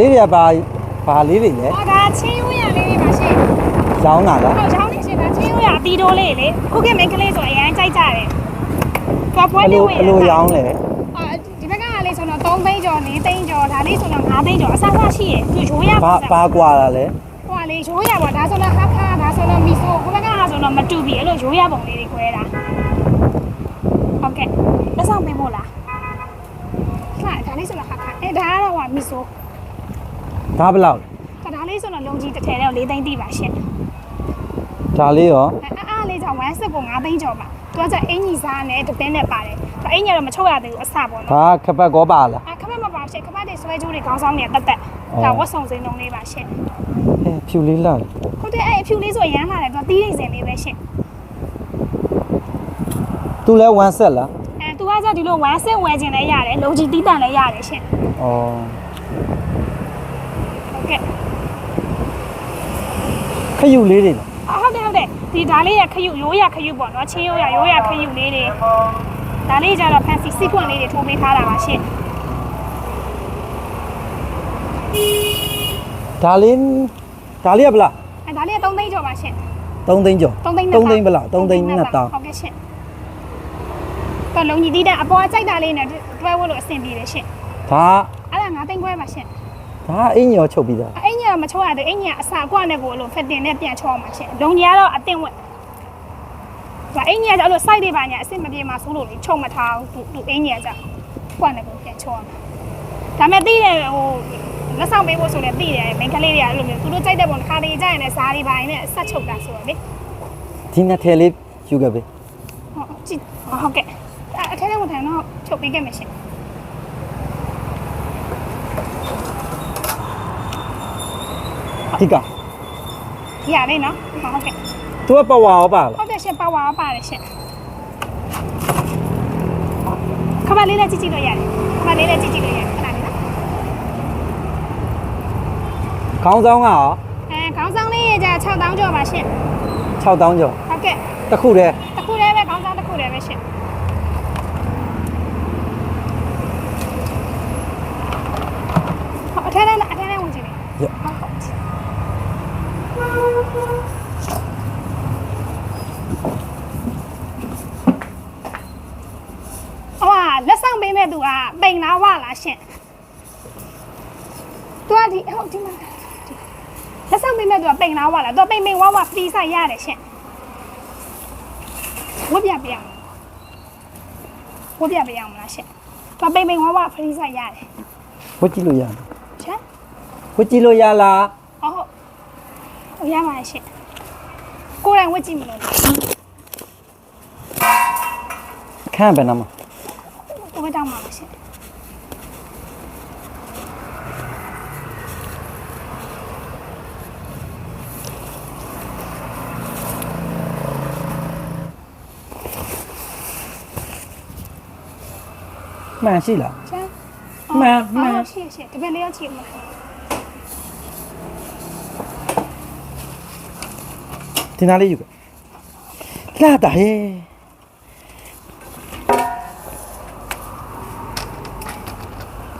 လေးတွေကဘာဘာလေးတွေလဲဟောဒါချင်းရိုးရလေးတွေပါရှင်ရောင်းတာလားဟောချောင်းနေရှင်ဒါချင်းရိုးရအတီတိုးလေးလေခုခေတ်မိန်းကလေးဆိုအရင်ကြိုက်ကြတယ်ကပွဲဘလေးလို့ဝင်ဘလို့ရောင်းလဲအာဒီဘက်ကလေးဆိုတော့3သိန်းကျော်4သိန်းကျော်ဒါလေးဆိုတော့5သိန်းကျော်အစားအစားရှိရသူရိုးရဘာပါဘာကွာတာလဲဟိုကလေရိုးရပေါ့ဒါဆိုတော့ဟာဖာဒါဆိုတော့မီဆိုခုဘက်ကဟာဆိုတော့မတူပြီအဲ့လိုရိုးရပုံလေးတွေခွဲတာဟုတ်ကဲ့လက်ဆောင်ပေးမို့လားဟာဒါလေးဆိုတော့ဟာဖာအဲဒါကတော့ဟာမီဆို ဒါဘယ်လောက်ဒါလေးဆိုတော့လုံကြီးတစ်ထည်တော့4သိန်းတိပါရှင်ဒါလေးရောအဲအားလေးကြောင့်ဝမ်းစစ်ကို9သိန်းကျော်ပါသူကကျအင်ကြီးစားနဲ့တပင်းနဲ့ပါတယ်ဒါအင်ကြီးကတော့မချုပ်ရသေးဘူးအစပေါ့နော်ဒါခပတ်ကောပါလားအခမက်မပါရှင်ခမက်တွေဆွဲကြိုးတွေခေါင်းဆောင်တွေတက်တက်ဒါဝတ်စုံစိန်လုံးလေးပါရှင်အဲဖြူလေးလာဟုတ်တယ်အဲ့အဖြူလေးဆိုရမ်းလာတယ်သူကတီးရိတ်စင်လေးပဲရှင်သူလဲဝမ်းဆက်လားအဲသူကကျဒီလိုဝမ်းစစ်ဝဲခြင်းလည်းရတယ်လုံကြီးတီးတန်လည်းရတယ်ရှင်ဩ ဟုတ်ကဲ့ခယူလေးတွေလားအဟုတ်တယ်ဟုတ်တယ်ဒီဒါလေးရခရုရိုးရခရုပေါ့နော်ချင်းရိုးရရိုးရခရုလေးတွေဒါလေးကျတော့ fancy sequin လေးတွေထိုးပေးထားတာပါရှင်ဒါလေးဒါလေးကဘယ်လားအဲဒါလေးက3သိန်းကျော်ပါရှင်3သိန်းကျော်3သိန်း3သိန်းဘယ်လား3သိန်းနဲ့တောင်းဟုတ်ကဲ့ရှင်တော့လုံကြီးတီးတဲ့အပေါ်ကကြိုက်တာလေးနဲ့တွဲဝတ်လို့အဆင်ပြေတယ်ရှင်ဒါအဲ့ဒါ9သိန်းခွဲပါရှင် ဒါအင်ရောချုပ်ပြီးသားအင်ကြီးကမချိုးရသေးအင်ကြီးကအစာအကွက်နဲ့ကိုလို့ဖက်တင်နဲ့ပြန်ချောမှာရှင်လုံကြီးကတော့အတင်ဝက်ဒါအင်ကြီးကကျအဲ့လို site တွေပါညာအဆင်မပြေမှာဆိုလို့လေချုံမထားဘူးသူသူအင်ကြီးကကျကွက်နဲ့ကိုပြန်ချောမှာဒါမဲ့သိတယ်ဟိုလက်ဆောင်ပေးဖို့ဆိုလည်းသိတယ်မိန်းကလေးတွေကအဲ့လိုမျိုးသူတို့ကြိုက်တဲ့ပုံတစ်ခါတည်းကြရင်လည်းဇားတွေပါရင်လည်းဆက်ချုပ်တာဆိုတော့လေဒီနှစ်ထည်လေးယူခဲ့ပြီဟုတ်ကြည့်ဟုတ်ကဲ့အဲ့အထဲထဲမှာထိုင်တော့ချုပ်ပေးခဲ့မယ်ရှင် ဒီကဒီရလေးနော်ဟုတ်ကဲ့သူကပဝါရောပါလားဟုတ်တယ်ရှင်ပါဝါပါတယ်ရှင်ခမလေးလည်းကြည့်ကြည့်လို့ရတယ်ခမလေးလည်းကြည့်ကြည့်လို့ရတယ်ခဏလေးနော်ခေါင်းဆောင်ကရောအဲခေါင်းဆောင်လေးရကြ6000ကျော်ပါရှင်6000ကျော်ဟုတ်ကဲ့တစ်ခုတည်း တစ်ခုတည်းပဲခေါင်းဆောင်တစ်ခုတည်းပဲရှင်ဟောအထဲထဲအထဲထဲဝင်ကြည့်လေဟုတ်ဟုတ်ဟောလက်ဆောင်ပေးမဲ့သူ ကပိန်လားဝလားရှင်သူကဒီဟုတ်ဒီမှာလက်ဆောင်ပေးမဲ့သူကပိန်လားဝလားသူကပိန်ပိန်ဝဝဖရီဆိုင်ရတယ်ရှင်ဝတ်ပြပြအောင်ဝတ်ပြပြအောင်မလားရှင်သူကပိန်ပိန်ဝဝဖရီဆိုင်ရတယ်ဝတ်ကြည့်လို့ရတယ်ရှင်ဝတ်ကြည့်လို့ရလားဟုတ်ဟုတ်ဟိုရပါရဲ့ရှင်ကိုယ်တိုင်ဝတ်ကြည့်မလို့ခန့်ပဲနားမှာ ဝတ်တောင်းပါပါရှင်မှန်ရှိလားရှင်မှန်မှန်အော်ရှိရှိတပည့်လေး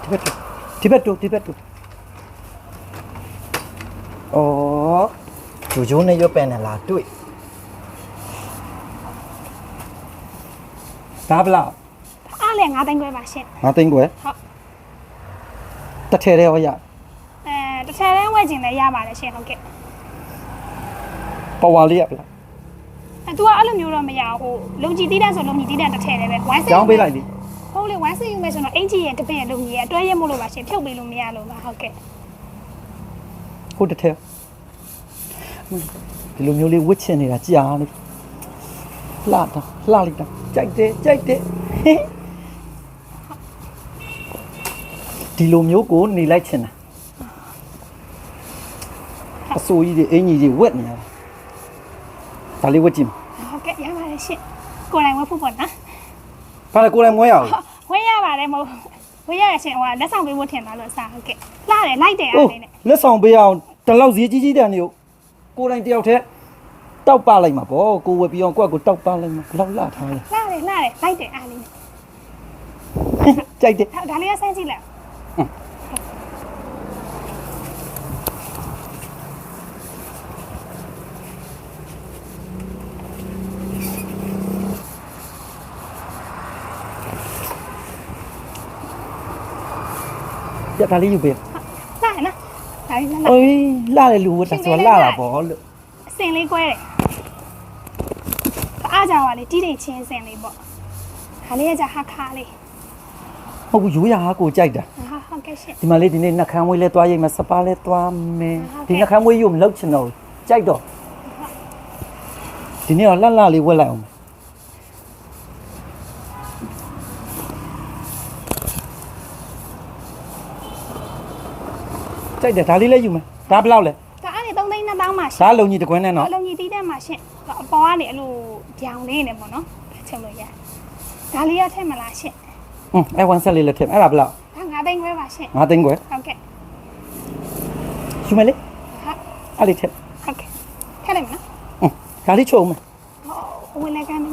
ဒီနားလေးယူခဲ့လာတာဟဲ့ဒီဘက်တူဒီဘက်တူဒီဘက်တူအော်ဂျိုဂျိုနဲ့ရွက်ပန်နဲ့လာတွေ့ဒါဘလောက်အားလည်း9သိန်းခွဲပါရှင်ငါသိန်းကွယ်ဟုတ်တစ်ထည်တည်းဟောရအဲတစ်ချက်တည်းဝတ်ကျင်လည်းရပါတယ်ရှင်ဟုတ်ကဲ့ပဝါလေးရပလားအဲသူကအဲ့လိုမျိုးတော့မရဘူးဟိုလုံကြီးတီးတန်းဆိုလုံကြီးတီးတန်းတစ်ထည့်တယ်ပဲဝမ်းစကြောင်းပေးလိုက်လေ ဟုတ်လေဝမ်းစယူမယ်ဆိုတော့အင်ဂျီရဲ့တပည့်ရဲ့လုံကြီးရဲ့အတွဲရက်မို့လို့ပါရှင်ဖြုတ်ပေးလို့မရလို့ပါဟုတ်ကဲ့ဟုတ်တစ်ထည်ဒီလိုမျိုးလေးဝစ်ချင်နေတာကြာနေလှတာလှလိုက်တာကြိုက်တယ်ကြိုက်တယ်ဟင်ဒီလိုမျိုးကိုနေလိုက်ချင်တာအစိုးကြီးတွေအင်ကြီးတွေဝက်နေရတာဒါလေးဝက်ကြည့်မဟုတ်ကဲ့ရပါတယ်ရှင်ကိုယ်တိုင်ဝတ်ဖို့ပေါ့နော် ဘာလဲကိုယ်လည်းမွေးရအောင်ဝေးရပါတယ်မဟုတ်ဝေးရရရှင်ဟိုလက်ဆောင်ပေးဖို့ထင်တာလို့အစားဟုတ်ကဲ့လှတယ်လိုက်တယ်အိုးအားလေးနဲ့လက်ဆောင်ပေးအောင်တလောက်ဈေးကြီးကြီးတန်နေကိုကိုယ်တိုင်တယောက်တည်းတောက်ပလိုက်မှာပေါ့ကိုဝက်ပြီးအောင်ကိုယ့်ကိုတောက်ပလိုက်မှာဘယ်လောက်လှထားလဲလှတယ်လှတယ်လိုက်တယ်အားလေးနဲ့ကြိုက်တယ်ဒါဒါလေးကဆန်းကြည့်လိုက် ဒါလေးယူပေးလာရနော်ဒါလေးလာလာအေးလာလေလူဝတ်တာဆိုလာတာပေါ့လို့အစင်လေးကွဲတယ်အားကြောင်ကလေတီးတိတ်ချင်းစင်လေးပေါ့ဒါလေးကကြဟာခါလေးဟုတ်ဘူးရိုးရာဟာကိုကြိုက်တာဟာဟုတ်ကဲ့ရှင်ဒီမှာလေးဒီနေ့နှက်ခမ်းဝေးလဲသွားရိတ်မယ်စပါလဲသွားမယ်ဟုတ်ကဲ့ဒီနှက်ခမ်းဝေးယူမလောက်ချင်တော့ဘူးကြိုက်တော့ဒီနေ့တော့လှလှလေးဝက်လိုက်အောင် ကြိုက်တယ်ဒါလေးလည်းယူမယ်ဒါဘယ်လောက်လဲဒါအဲ့ဒီ3သိန်း2တောင်းမှရှင်ဒါလုံကြီးတကွန်းနဲ့နော်အလုံးကြီးတီးတဲ့မှာရှင်အပေါ်ကနေအဲ့လိုပြောင်လေးနေပေါ့နော်ချုပ်လို့ရဒါလေးရထည့်မလားရှင်ဟွန်းအဲဝန်ဆက်လေးလည်းထည့်မယ်အဲ့ဒါဘယ်လောက်ဒါ9သိန်းခွဲပါရှင်ငါသိန်းခွဲဟုတ်ကဲ့ယူမယ်လေဟာအဲ့လေးထည့်ဟုတ်ကဲ့ထည့်လိုက်မနော်ဟွန်းဒါလေးချုံမယ်ဟိုဝင်လိုက်ကန်နေ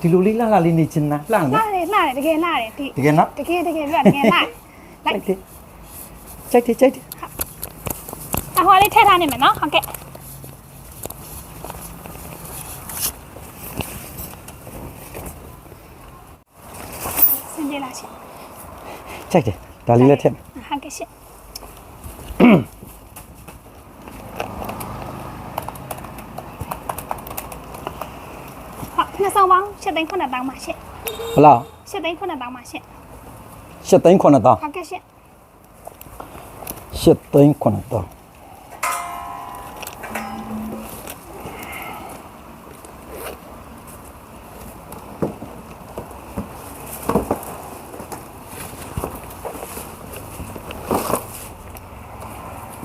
ဒီလိုလေးလှလှလေးနေချင်တာလှလာနော်တယ်လာတယ်တကယ်လာတယ်ဒီတကယ်နော်တကယ်တကယ်ပြတကယ်လာလိုက် ကြိုက်တယ်ကြိုက်တယ်ကြိုက်တယ်အဟောလေးထည့်ထားနေမယ်နော်ဟုတ်ကဲ့စင်ပြေလာရှင်ကြိုက်တယ်ဒါလေးလည်းထည့်မယ်ဟုတ်ကဲ့ရှင်ဟုတ်နှစ်ဆောင်ပေါင်း7သိန်း9တောင်းပါရှင်ဘယ်လောက်7သိန်း9တောင်းပါရှင်ရှစ်သိန်း9တောင်းဟုတ်ကဲ့ရှင် ရှစ်သိန်း9တောင်း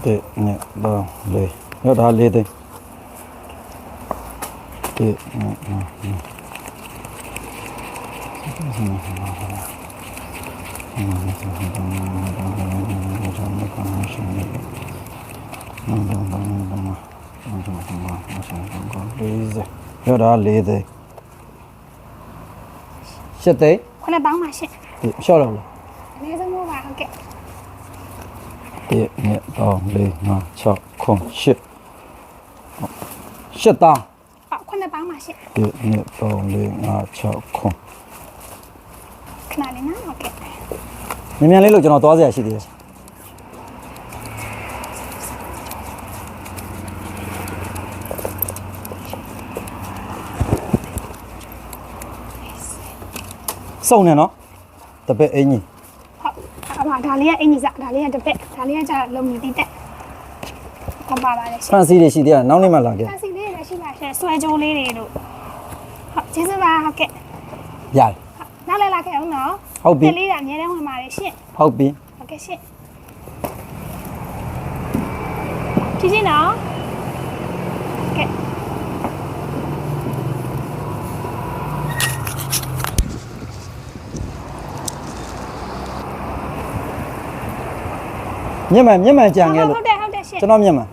တဲ့နဲ့တော့လေရတာလေးသိန်းတဲ့နဲ့နော်ရတာလေးသိန်းရှစ်သိန်း9တော င်းပါရှင်ဒီရှော့တော့လားအနည်းဆုံးမို့ပါဟုတ်ကဲ့1 2 3 4 5 6 9 10ရှစ်တောင်းအော်9တောင်းပါရှင်1 2 3 4 5 6 9ခဏလေးနော်ဟုတ်ကဲ့မြန်မြန်လေးလို့ကျွန်တော် စရာရှိသေးတယ်စုံနေနော်တပည့်အင်းကြီးဟုတ်အမဒါလေးကအင်ကြီးစားဒါလေးကတစ်ပက်ဒါလေးကကြာလုံမီတီတက်ကပါပါလေရှဖန်စီတွေရှိသေးတယ်နောက်နေ့မှလာခဲ့င်စီလေးတွေရှိပါရှင်ဆွဲကြိုးလေးတွေတို့ဟုတ်ကျေးဇူးပါဟုတ်ကဲ့ရတယ်ဟုတ်နောက်လည်းလာခဲ့အောင်နော်ဟုတ်ပြီတက်လေးကအများတန်းဝင်ပါတယ်ရှင်ဟုတ်ပြီဟုတ်ကဲ့ရှင်ကြည့်ကြည့်နော် မျက်မှန်မျက်မှန်ကြံခဲ့လို့ဟုတ်တယ်ဟုတ်တယ်ရှင်ကျွန်တော်မျက်မှန်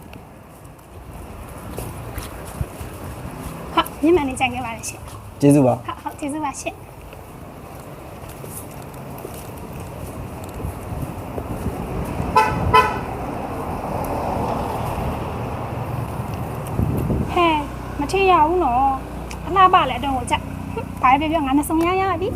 ဟုတ်ညမလေးကြံခဲ့ပါတယ်ရှင်ကျေးဇူးပါဟုတ်ဟုတ်ကျေးဇူးပါရှင်ဟဲ့မထင်ရဘူးနော်အလားပါလေအတော့ကိုကြဟွန်းဘာပဲပြောပြောငါနဲ့ဆုံရရပြီ